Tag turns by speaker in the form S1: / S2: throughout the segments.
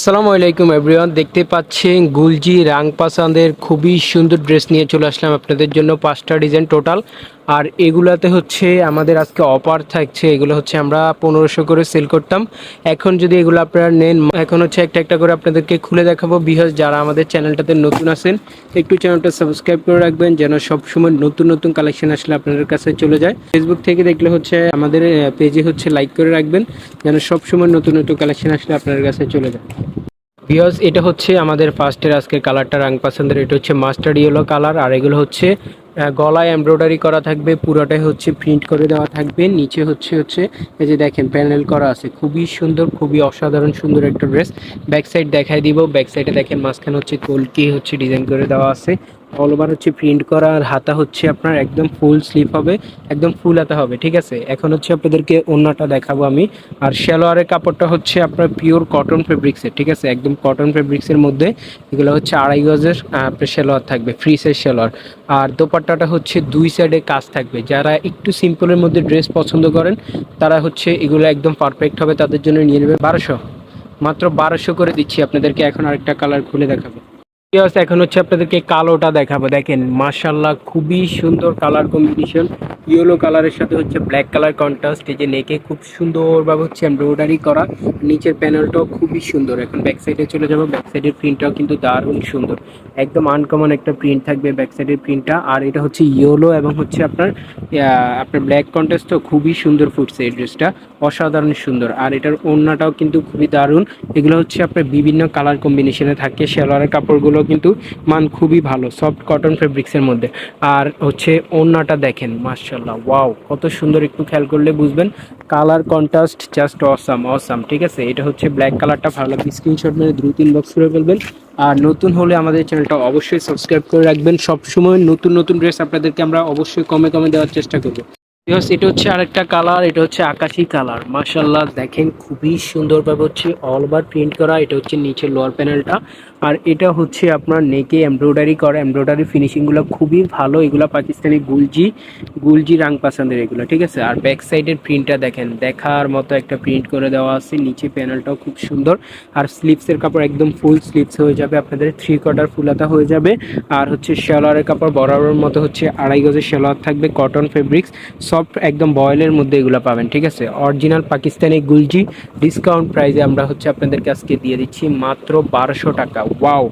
S1: আসসালামু আলাইকুম এভরিওয়ান, দেখতে পাচ্ছেন গুলজি রাং পাসানদের খুবই সুন্দর ড্রেস নিয়ে চলে আসলাম আপনাদের জন্য পাঁচটা ডিজাইন টোটাল। আর এগুলাতে হচ্ছে আমাদের আজকে অফার থাকছে, এগুলো হচ্ছে আমরা পনেরোশো করে সেল করতাম। এখন যদি এগুলো আপনারা নেন, এখন হচ্ছে একটা একটা করে আপনাদেরকে খুলে দেখাবো। বিকজ যারা আমাদের চ্যানেলটাতে নতুন আছেন, একটু চ্যানেলটা সাবস্ক্রাইব করে রাখবেন, যেন সবসময় নতুন নতুন কালেকশন আসলে আপনাদের কাছে চলে যায়। ফেসবুক থেকে দেখলে হচ্ছে আমাদের পেজে হচ্ছে লাইক করে রাখবেন, যেন সবসময় নতুন নতুন কালেকশন আসলে আপনাদের কাছে চলে যায়। বিকজ এটা হচ্ছে আমাদের ফার্স্টের আজকের কালারটা রাং পছন্দের, এটা হচ্ছে মাস্টার্ড ইয়েলো কালার আর এগুলো হচ্ছে গলায় এমব্রয়ডারি করা থাকবে, পুরোটাই হচ্ছে প্রিন্ট করে দেওয়া থাকবে। নিচে হচ্ছে হচ্ছে, এই যে দেখেন প্যানেল করা আছে। খুবই সুন্দর, খুবই অসাধারণ সুন্দর একটা ড্রেস ব্যাক সাইড দেখাই দিব। ব্যাক সাইডে দেখেন, মাঝখানে হচ্ছে কলকি হচ্ছে ডিজাইন করে দেওয়া আছে। অল ওভার হচ্ছে প্রিন্ট করা আর হাতা হচ্ছে আপনার একদম ফুল স্লিপ হবে, একদম ফুল হাতা হবে, ঠিক আছে? এখন হচ্ছে আপনাদেরকে অন্যটা দেখাবো আমি। আর সালোয়ারের কাপড়টা হচ্ছে আপনার পিওর কটন ফেব্রিক্সের ঠিক আছে? একদম কটন ফেব্রিক্সের মধ্যে। এগুলো হচ্ছে আড়াই গজের আপনার সালোয়ার থাকবে ফ্রি সাইজ সালোয়ার। আর দোপাট্টাটা হচ্ছে দুই সাইডে কাজ থাকবে। যারা একটু সিম্পলের মধ্যে ড্রেস পছন্দ করেন, তারা হচ্ছে এগুলো একদম পারফেক্ট হবে, তাদের জন্য নিয়ে নেবে বারোশো। মাত্র বারোশো করে দিচ্ছি আপনাদেরকে, এখন আরেকটা কালার খুলে দেখাবো। এখন হচ্ছে আপনাদেরকে কালোটা দেখাবো। দেখেন মাশাল্লাহ খুবই সুন্দর কালার কম্বিনেশন ইয়েলো কালারের সাথে হচ্ছে ব্ল্যাক কালার কন্ট্রাস্ট এই যে নেকে খুব সুন্দরভাবে হচ্ছে এমব্রয়ডারি করা। নিচের প্যানেলটাও খুবই সুন্দর। এখন ব্যাক সাইডে চলে যাব। ব্যাক সাইডের প্রিন্টটাও কিন্তু দারুণ সুন্দর। একদম আনকমন একটা প্রিন্ট থাকবে ব্যাক সাইডের প্রিন্টটা আর এটা হচ্ছে ইয়েলো এবং হচ্ছে আপনার আপনার ব্ল্যাক কন্ট্রাস্টও খুবই সুন্দর ফুটছে এই ড্রেসটা অসাধারণ সুন্দর। আর এটার ওড়নাটাও কিন্তু খুবই দারুণ। এগুলো হচ্ছে আপনার বিভিন্ন কালার কম্বিনেশনে থাকে। সালোয়ারের কাপড়গুলো কিন্তু মান খুবই ভালো। সফট কটন ফেব্রিক্সের মধ্যে। আর হচ্ছে ওড়নাটা দেখেন মার্শাল্লাহ ওয়াও, কত সুন্দর একটু খেয়াল করলে বুঝবেন। Colour contrast just awesome awesome ঠিক আছে? এটা হচ্ছে ব্ল্যাক কালারটা ভালো লাগবে স্ক্রিনশট মেরে দ্রুত ইনবক্স করে ফেলবেন। আর নতুন হলে আমাদের চ্যানেলটা অবশ্যই সাবস্ক্রাইব করে রাখবেন। সবসময় নতুন নতুন ড্রেস আপনাদেরকে আমরা অবশ্যই কমে কমে দেওয়ার চেষ্টা করব। Yes, এটা হচ্ছে আরেকটা কালার এটা হচ্ছে আকাশি কালার মাশাল্লাহ দেখেন খুবই সুন্দরভাবে হচ্ছে অল ওভার প্রিন্ট করা এটা হচ্ছে নিচে লোয়ার প্যানেলটা আর এটা হচ্ছে আপনার নেকে এমব্রয়ডারি করা এমব্রয়ডারি ফিনিশিংগুলো খুবই ভালো এগুলো পাকিস্তানি গুলজি গুলজি রাং পাসান্দের এগুলো ঠিক আছে? আর ব্যাক সাইডের প্রিন্টটা দেখেন দেখার মতো একটা প্রিন্ট করে দেওয়া আছে নিচে প্যানেলটাও খুব সুন্দর। আর স্লিপসের কাপড় একদম ফুল স্লিপস হয়ে যাবে আপনাদের থ্রি কোয়ার্টার ফুলাতা হয়ে যাবে। আর হচ্ছে শেলোয়ারের কাপড় বরাবর মতো হচ্ছে আড়াই গজের শেলোয়ার থাকবে কটন ফেব্রিক্স সফট একদম বয়েলের মধ্যে এগুলো পাবেন, ঠিক আছে? অরিজিনাল পাকিস্তানি গুলজি ডিসকাউন্ট প্রাইসে আমরা হচ্ছে আপনাদেরকে আজকে দিয়ে দিচ্ছি মাত্র বারোশো টাকা। ওয়াও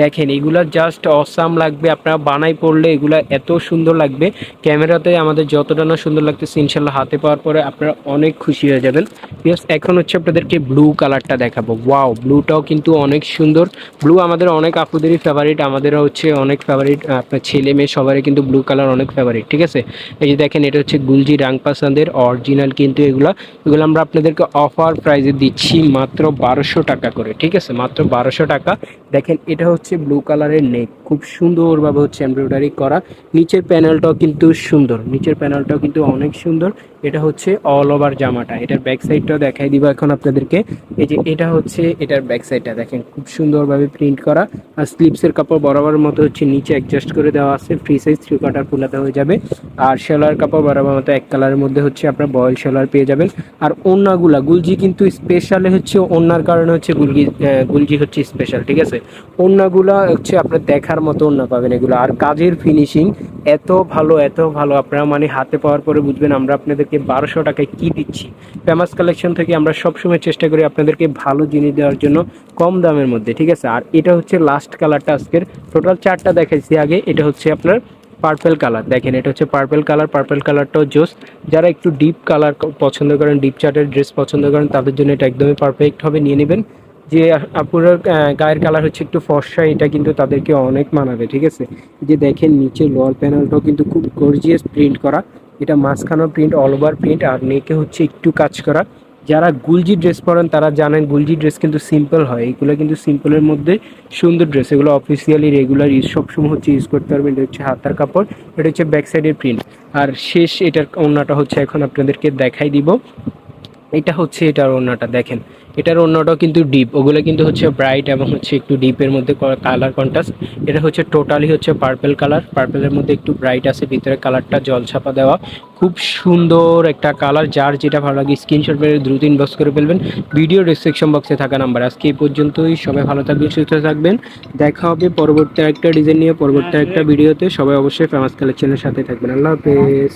S1: দেখেন এগুলা জাস্ট অসাম লাগবে। আপনারা বানাই পড়লে এগুলা এত সুন্দর লাগবে। ক্যামেরাতে আমাদের যতটা না সুন্দর লাগতেছে ইনশাল্লাহ হাতে পাওয়ার পরে আপনারা অনেক খুশি হয়ে যাবেন। Yes, এখন হচ্ছে আপনাদেরকে ব্লু কালারটা দেখাবো। ওয়াও ব্লুটাও কিন্তু অনেক সুন্দর। ব্লু আমাদের অনেক আপুদেরই ফেভারিট আমাদেরও হচ্ছে অনেক ফেভারিট আপনার ছেলে মেয়ে সবারই কিন্তু ব্লু কালার অনেক ফেভারিট ঠিক আছে? এই যে দেখেন এটা হচ্ছে গুলজি রাং পাসান্দের অরিজিনাল কিন্তু এগুলা। এগুলো আমরা আপনাদেরকে অফার প্রাইজে দিচ্ছি মাত্র বারোশো টাকা করে ঠিক আছে? মাত্র বারোশো টাকা। দেখেন এটা হচ্ছে ব্লু কালারের নেক। খুব সুন্দরভাবে হচ্ছে এমব্রয়ডারি করা। নিচের প্যানেলটাও কিন্তু সুন্দর। নিচের প্যানেলটাও কিন্তু অনেক সুন্দর। এটা হচ্ছে অল ওভার জামাটা। এটার ব্যাক সাইডটাও দেখাই দিব এখন আপনাদেরকে। এই যে এটা হচ্ছে এটার ব্যাক সাইডটা দেখেন, খুব সুন্দরভাবে প্রিন্ট করা। আর স্লিপসের কাপড় বরাবর মতো হচ্ছে নিচে অ্যাডজাস্ট করে দেওয়া আছে। ফ্রি সাইজ থ্রি কোয়ার্টার ফুলাতে হয়ে যাবে। আর সেলার কাপড় বরাবর মতো এক কালারের মধ্যে হচ্ছে আপনার বয়েল সেলার পেয়ে যাবেন। আর ওন্নাগুলা, গুলজি কিন্তু স্পেশালে হচ্ছে ওন্নার কারণে হচ্ছে গুলজি গুলজি হচ্ছে স্পেশাল ঠিক আছে? ওন্নাগুলা হচ্ছে আপনার দেখার মতো ওন্না পাবেন এগুলো। আর কাজের ফিনিশিং এত ভালো এত ভালো। আপনারা মানে হাতে পাওয়ার পরে বুঝবেন আমরা আপনাদেরকে বারোশো টাকায় কি দিচ্ছি। ফেমাস কালেকশন থেকে আমরা সবসময় চেষ্টা করি আপনাদেরকে ভালো জিনিস দেওয়ার জন্য কম দামের মধ্যে, ঠিক আছে? আর এটা হচ্ছে লাস্ট কালারটা আজকের। টোটাল চারটা দেখাইছি আগে। এটা হচ্ছে আপনার পার্পেল কালার দেখেন, এটা হচ্ছে পার্পেল কালার পার্পেল কালারটাও জোস। যারা একটু ডিপ কালার পছন্দ করেন ডিপ চার্টের ড্রেস পছন্দ করেন, তাদের জন্য এটা একদমই পারফেক্ট হবে। নিয়ে নেবেন। যে আপনার গায়ের কালার হচ্ছে একটু ফর্সা, এটা কিন্তু তাদেরকে অনেক মানাবে, ঠিক আছে? যে দেখেন নিচে লোয়ার প্যানেলটাও কিন্তু খুব গর্জিয়াস প্রিন্ট করা। এটা মাঝখানেও প্রিন্ট অল ওভার প্রিন্ট আর নেকে হচ্ছে একটু কাজ করা। যারা গুলজি ড্রেস পরেন, তারা জানেন গুলজি ড্রেস কিন্তু সিম্পল হয়। এগুলো কিন্তু সিম্পলের মধ্যে সুন্দর ড্রেস এগুলো অফিসিয়ালি রেগুলার ইউজ সবসময় হচ্ছে ইউজ করতে পারবেন। এটা হচ্ছে হাতার কাপড়, এটা হচ্ছে ব্যাক সাইডের প্রিন্ট আর শেষ এটার অন্যটা হচ্ছে এখন আপনাদেরকে দেখাই দিব। এটা হচ্ছে এটার ওড়নাটা দেখেন। এটার ওড়নাটাও কিন্তু ডিপ ওগুলো কিন্তু হচ্ছে ব্রাইট এবং হচ্ছে একটু ডিপের মধ্যে কালার কন্ট্রাস্ট এটা হচ্ছে টোটালি হচ্ছে পার্পেল কালার পার্পেলের মধ্যে একটু ব্রাইট আছে ভিতরে কালারটা জল ছাপা দেওয়া। খুব সুন্দর একটা কালার যার যেটা ভালো লাগে স্ক্রিনশট মেরে দ্রুত ইনবক্স করে ফেলবেন। ভিডিও ডিসক্রিপশন বক্সে থাকা নাম্বার আজকে এই পর্যন্তই সবাই ভালো থাকবেন সুস্থ থাকবেন। দেখা হবে পরবর্তী একটা ডিজাইন নিয়ে পরবর্তী একটা ভিডিওতে সবাই অবশ্যই ফেমাস কালেকশনের সাথে থাকবেন। আল্লাহ হাফেজ।